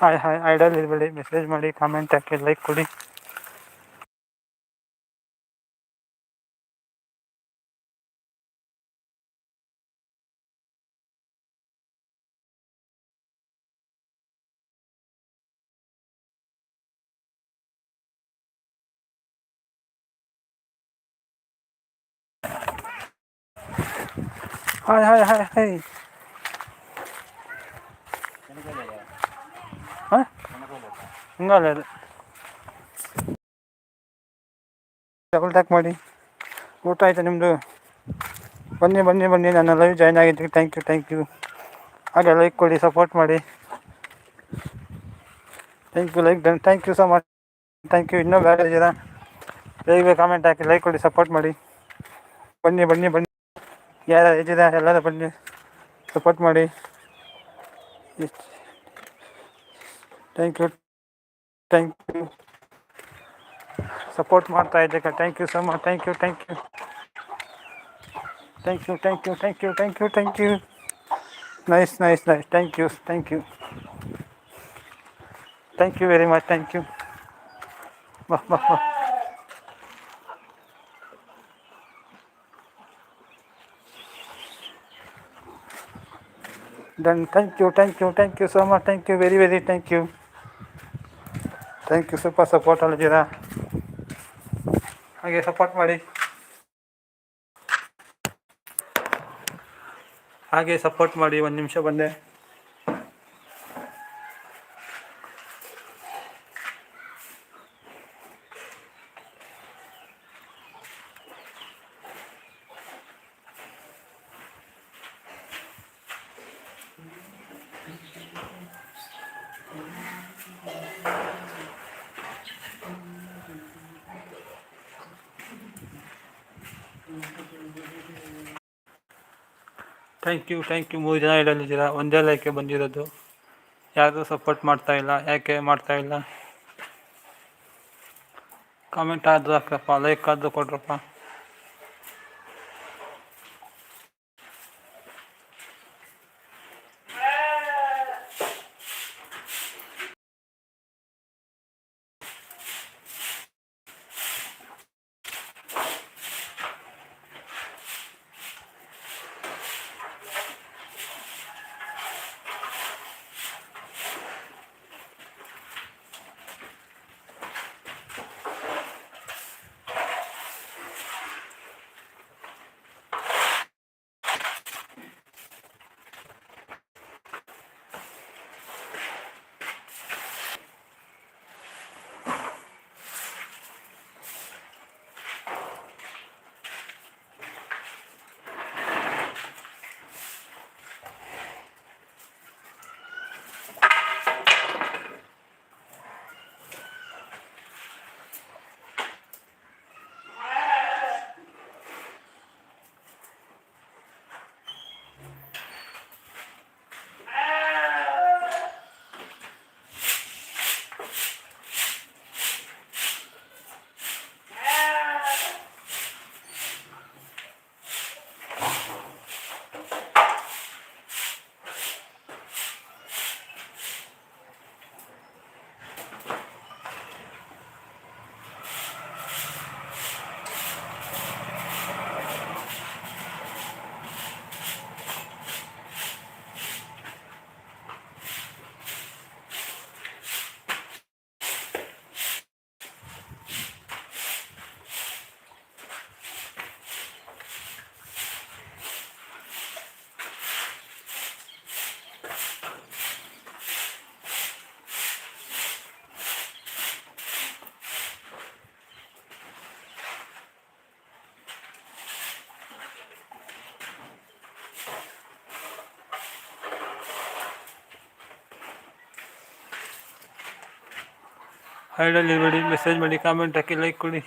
Hi hi idle is very message ಮಾಡಿ comment and like ಕೊಡಿ hi hi hi hi ಹಿಂಗಲ್ಲ ಅದು double tack ಮಾಡಿ ಊಟ ಆಯಿತು ನಿಮ್ಮದು ಬನ್ನಿ ಬನ್ನಿ ಬನ್ನಿ ನನ್ನ ಲೈವ್ ಜಾಯ್ನ್ ಆಗಿದ್ದಕ್ಕೆ ಥ್ಯಾಂಕ್ ಯು ಥ್ಯಾಂಕ್ ಯು ಹಾಗೆ ಲೈಕ್ ಕೊಡಿ ಸಪೋರ್ಟ್ ಮಾಡಿ thank you like done thank you so much thank you ಇನ್ನೂ ಬೇರೆ ಇದ್ದೀರಾ ಬೇಗ ಕಾಮೆಂಟ್ ಹಾಕಿ ಲೈಕ್ ಕೊಡಿ ಸಪೋರ್ಟ್ ಮಾಡಿ ಬನ್ನಿ ಬನ್ನಿ ಬನ್ನಿ ಯಾರು ಇದ್ದೀರಾ ಎಲ್ಲರೂ ಬನ್ನಿ ಸಪೋರ್ಟ್ ಮಾಡಿ thank you thank you support ಮಾಡ್ತಾ ಇದ್ದಕ್ಕೆ thank you so much thank you thank you thank you thank you thank you thank you thank you nice nice nice thank you thank you thank you very much thank you ಬಾ ಬಾ ಬಾ done. Thank you, thank you, thank you so much. Thank you, very, very, thank you. Thank you super support ಅಲ್ಲಿದ್ದೀರಾ ಹಾಗೆ support ಮಾಡಿ ಹಾಗೆ support ಮಾಡಿ ಒಂದು ನಿಮಿಷ ಬಂದೆ ಥ್ಯಾಂಕ್ ಯು ಥ್ಯಾಂಕ್ ಯು ಮೂರು ಜನ ಇಡಲಿದ್ದೀರಾ ಒಂದೇ ಲೈಕೆ ಬಂದಿರೋದು ಯಾರು ಸಪೋರ್ಟ್ ಮಾಡ್ತಾ ಇಲ್ಲ ಯಾಕೆ ಮಾಡ್ತಾ ಇಲ್ಲ ಕಾಮೆಂಟ್ ಆದರೂ ಹಾಕ್ರಪ್ಪ ಲೈಕ್ ಆದರೂ ಕೊಡ್ರಪ್ಪ हॅड मेसेज मेसेजमध्ये कमेंट टाकी लाईक कोणी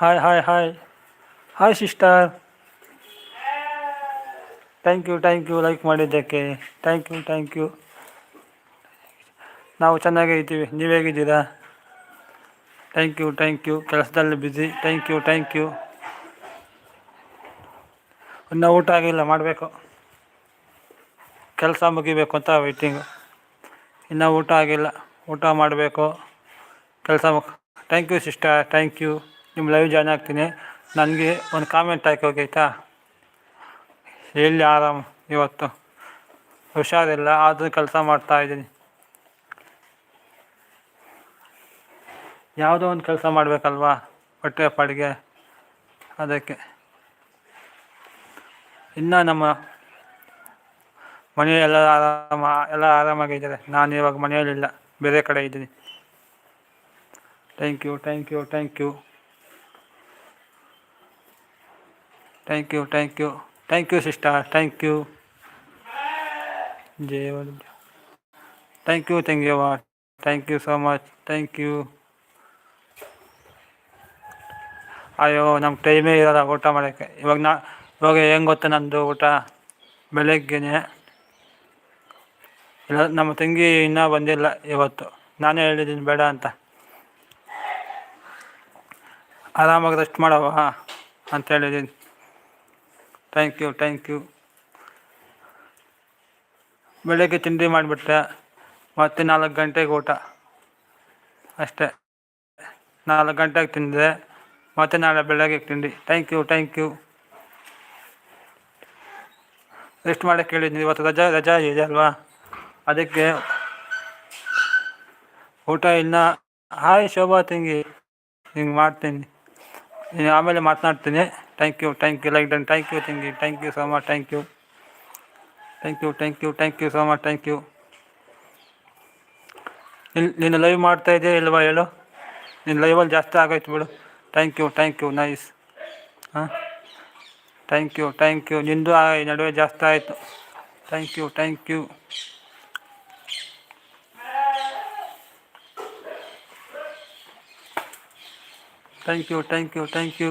hi hi hi hi sister thank you thank you like ಮಾಡಿದ್ದಕ್ಕೆ ಥ್ಯಾಂಕ್ ಯು ಥ್ಯಾಂಕ್ ಯು ನಾವು ಚೆನ್ನಾಗೇ ಇದ್ದೀವಿ ನೀವು ಹೇಗಿದ್ದೀರಾ ಥ್ಯಾಂಕ್ ಯು ಥ್ಯಾಂಕ್ ಯು ಕೆಲಸದಲ್ಲಿ busy thank you thank you ಇನ್ನೂ ಊಟ ಆಗಿಲ್ಲ ಮಾಡಬೇಕು ಕೆಲಸ ಮುಗಿಬೇಕು ಅಂತ ವೆಯ್ಟಿಂಗು ಇನ್ನೂ ಊಟ ಆಗಿಲ್ಲ ಊಟ ಮಾಡಬೇಕು ಕೆಲಸ ಮುಗ thank you sister thank you ನಿಮ್ಮ ಲೈವ್ ಜಾಯ್ನ್ ಆಗ್ತೀನಿ ನನಗೆ ಒಂದು ಕಾಮೆಂಟ್ ಹಾಕಿ ಹೋಗೈತಾ ಎಲ್ಲಿ ಆರಾಮ್ ಇವತ್ತು ಹುಷಾರಿಲ್ಲ ಆದರೂ ಕೆಲಸ ಮಾಡ್ತಾ ಇದ್ದೀನಿ ಯಾವುದೋ ಒಂದು ಕೆಲಸ ಮಾಡಬೇಕಲ್ವಾ ಬಟ್ಟೆ ಪಾಡಿಗೆ ಅದಕ್ಕೆ ಇನ್ನು ನಮ್ಮ ಮನೆಯೆಲ್ಲ ಆರಾಮ ಎಲ್ಲ ಆರಾಮಾಗಿದ್ದಾರೆ ನಾನು ಇವಾಗ ಮನೆಯಲ್ಲಿಲ್ಲ ಬೇರೆ ಕಡೆ ಇದ್ದೀನಿ thank you thank you thank you thank you thank you thank you sister thank you Jaya thank you thank you thank you so much thank you ಅಯ್ಯೋ ನಮ್ಗೆ ಟೈಮೇ ಇರೋಲ್ಲ ಊಟ ಮಾಡೋಕ್ಕೆ ಇವಾಗ ನಾ ಇವಾಗ ಹೆಂಗೆ ಗೊತ್ತ ನಂದು ಊಟ ಬೆಳಗ್ಗೆನೆ ಇಲ್ಲ ನಮ್ಮ ತಂಗಿ ಇನ್ನೂ ಬಂದಿಲ್ಲ ಇವತ್ತು ನಾನೇ ಹೇಳಿದ್ದೀನಿ ಬೇಡ ಅಂತ ಆರಾಮಾಗಿ ರೆಸ್ಟ್ ಮಾಡವ ಅಂತ ಹೇಳಿದ್ದೀನಿ ಥ್ಯಾಂಕ್ ಯು ಥ್ಯಾಂಕ್ ಯು ಬೆಳಗ್ಗೆ ತಿಂಡಿ ಮಾಡಿಬಿಟ್ರೆ ಮತ್ತೆ ನಾಲ್ಕು ಗಂಟೆಗೆ ಊಟ ಅಷ್ಟೇ ನಾಲ್ಕು ಗಂಟೆಗೆ ತಿಂದೆ ಮತ್ತೆ ನಾಳೆ ಬೆಳಗ್ಗೆ ತಿಂಡಿ thank you thank you rest ಮಾಡೋಕ್ಕೆ ಹೇಳಿದ್ದೀನಿ ಇವತ್ತು ರಜಾ ರಜಾ ಇದೆ ಅಲ್ವಾ ಅದಕ್ಕೆ ಊಟ ಇಲ್ಲ ಹಾಯ್ ಶೋಭಾ ತಿಂಗಿ ಹಿಂಗೆ ಮಾಡ್ತೀನಿ ಆಮೇಲೆ ಮಾತನಾಡ್ತೀನಿ thank you thank you like done thank you thank you thank you so much thank you thank you thank you thank you so much thank you ಇಲ್ಲಿ ನೀನು ಲೈವ್ ಮಾಡ್ತಾ ಇದೆಯಾ ಇಲ್ವಾ ಹೇಳು ನಿನ್ನ ಲೈವಲ್ಲಿ ಜಾಸ್ತಿ ಆಗೋಯ್ತು ಬಿಡು thank you thank you nice ಹಾಂ ಥ್ಯಾಂಕ್ ಯು ಥ್ಯಾಂಕ್ ಯು ನಿಂದು ನಡುವೆ ಜಾಸ್ತಿ ಆಯಿತು thank you thank you thank you thank you thank you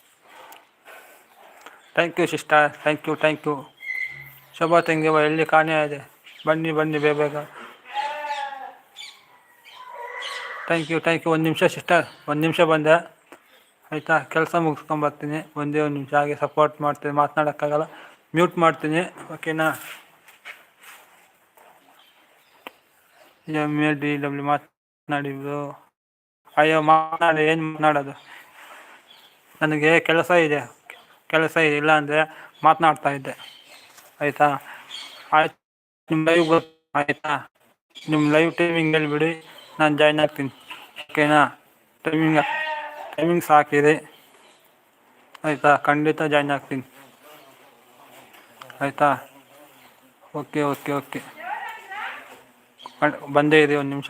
thank you sister thank you thank you ಶುಭ ತಂಗಿವ ಎಲ್ಲಿ ಇದೆ ಬನ್ನಿ ಬನ್ನಿ ಬೇಗ ಥ್ಯಾಂಕ್ ಯು ಥ್ಯಾಂಕ್ ಯು ಒಂದು ನಿಮಿಷ ಸಿಸ್ಟರ್ ಒಂದು ನಿಮಿಷ ಬಂದೆ ಆಯಿತಾ ಕೆಲಸ ಮುಗಿಸ್ಕೊಂಬರ್ತೀನಿ ಒಂದೇ ಒಂದು ನಿಮಿಷ ಹಾಗೆ ಸಪೋರ್ಟ್ ಮಾಡ್ತೀನಿ ಮಾತನಾಡೋಕ್ಕಾಗಲ್ಲ ಮ್ಯೂಟ್ ಮಾಡ್ತೀನಿ ಓಕೆನಾ ಎಮ್ ಎ ಡಿ ಡಬ್ಲ್ಯೂ ಮಾತನಾಡಿದ್ರು ಅಯ್ಯೋ ಮಾತನಾಡಿ ಏನು ಮಾತನಾಡೋದು ನನಗೆ ಕೆಲಸ ಇದೆ ಕೆಲಸ ಇಲ್ಲ ಅಂದರೆ ಮಾತನಾಡ್ತಾ ಇದ್ದೆ ಆಯಿತಾ ಆಯ್ತು ನಿಮ್ಮ ಲೈವ್ ಗೊತ್ತು ಆಯಿತಾ ನಿಮ್ಮ ಲೈವ್ ಟೈಮಿಂಗ್ ಬಿಡಿ ನಾನು ಜಾಯ್ನ್ ಆಗ್ತೀನಿ ಓಕೆನಾ ಟೈಮಿಂಗ್ ಟೈಮಿಂಗ್ಸ್ ಹಾಕಿರಿ ಆಯಿತಾ ಖಂಡಿತ ಜಾಯ್ನ್ ಆಗ್ತೀನಿ ಆಯಿತಾ ಓಕೆ ಓಕೆ ಓಕೆ ಬಂದೇ ಇದೆ ಒಂದು ನಿಮಿಷ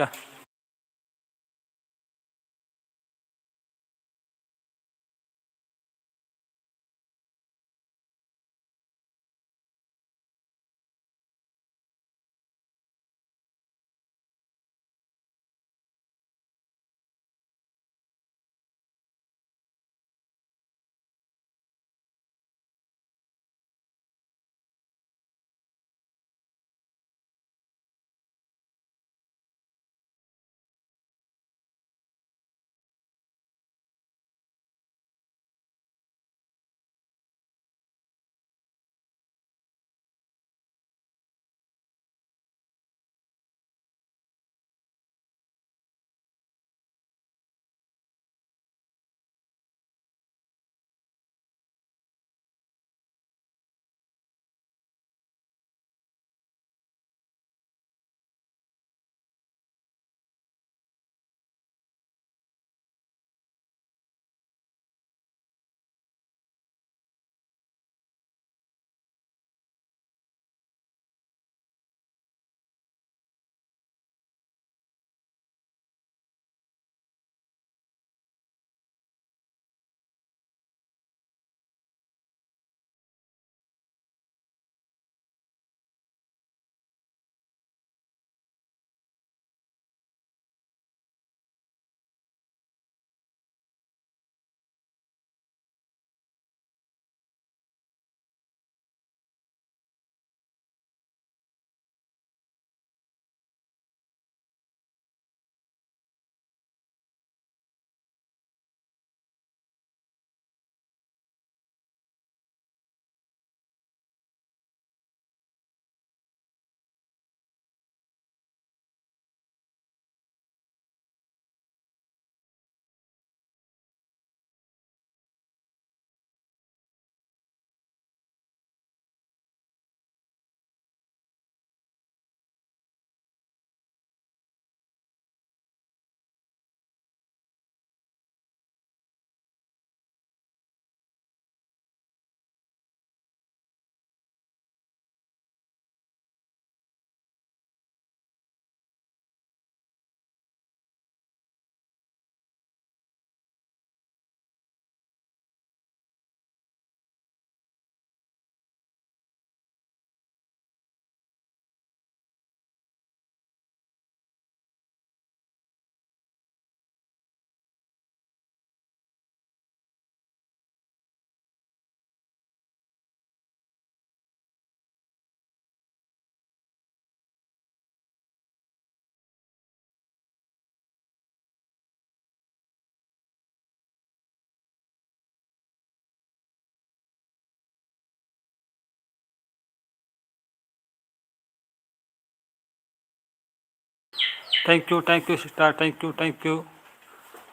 thank you thank you sister thank you thank you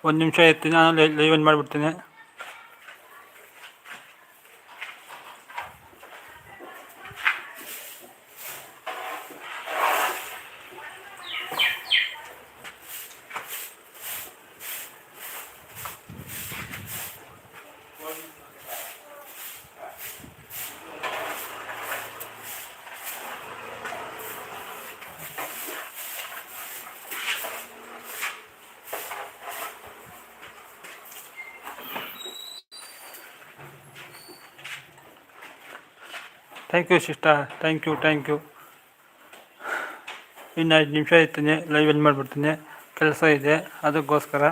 ಒಂದು ನಿಮಿಷ ಇರ್ತೀನಿ ನಾನು ಲೈವನ್ ಮಾಡಿಬಿಡ್ತೀನಿ thank you sister thank you thank you ಇನ್ನು ಐದು ನಿಮಿಷ ಇರ್ತೀನಿ ಲೈವ್ ಎಲ್ಲಿ ಮಾಡಿಬಿಡ್ತೀನಿ ಕೆಲಸ ಇದೆ ಅದಕ್ಕೋಸ್ಕರ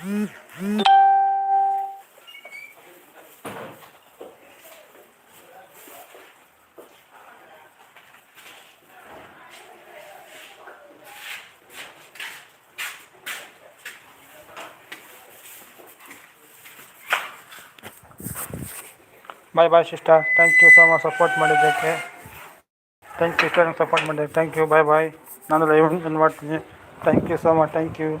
Bye bye sister, thank you so much support maadiddakke. Thank you sister and support maadiddakke. Thank you, bye bye. ನಾನು ಲೈವ್ ಮಾಡ್ತೀನಿ. Thank you so much, thank you.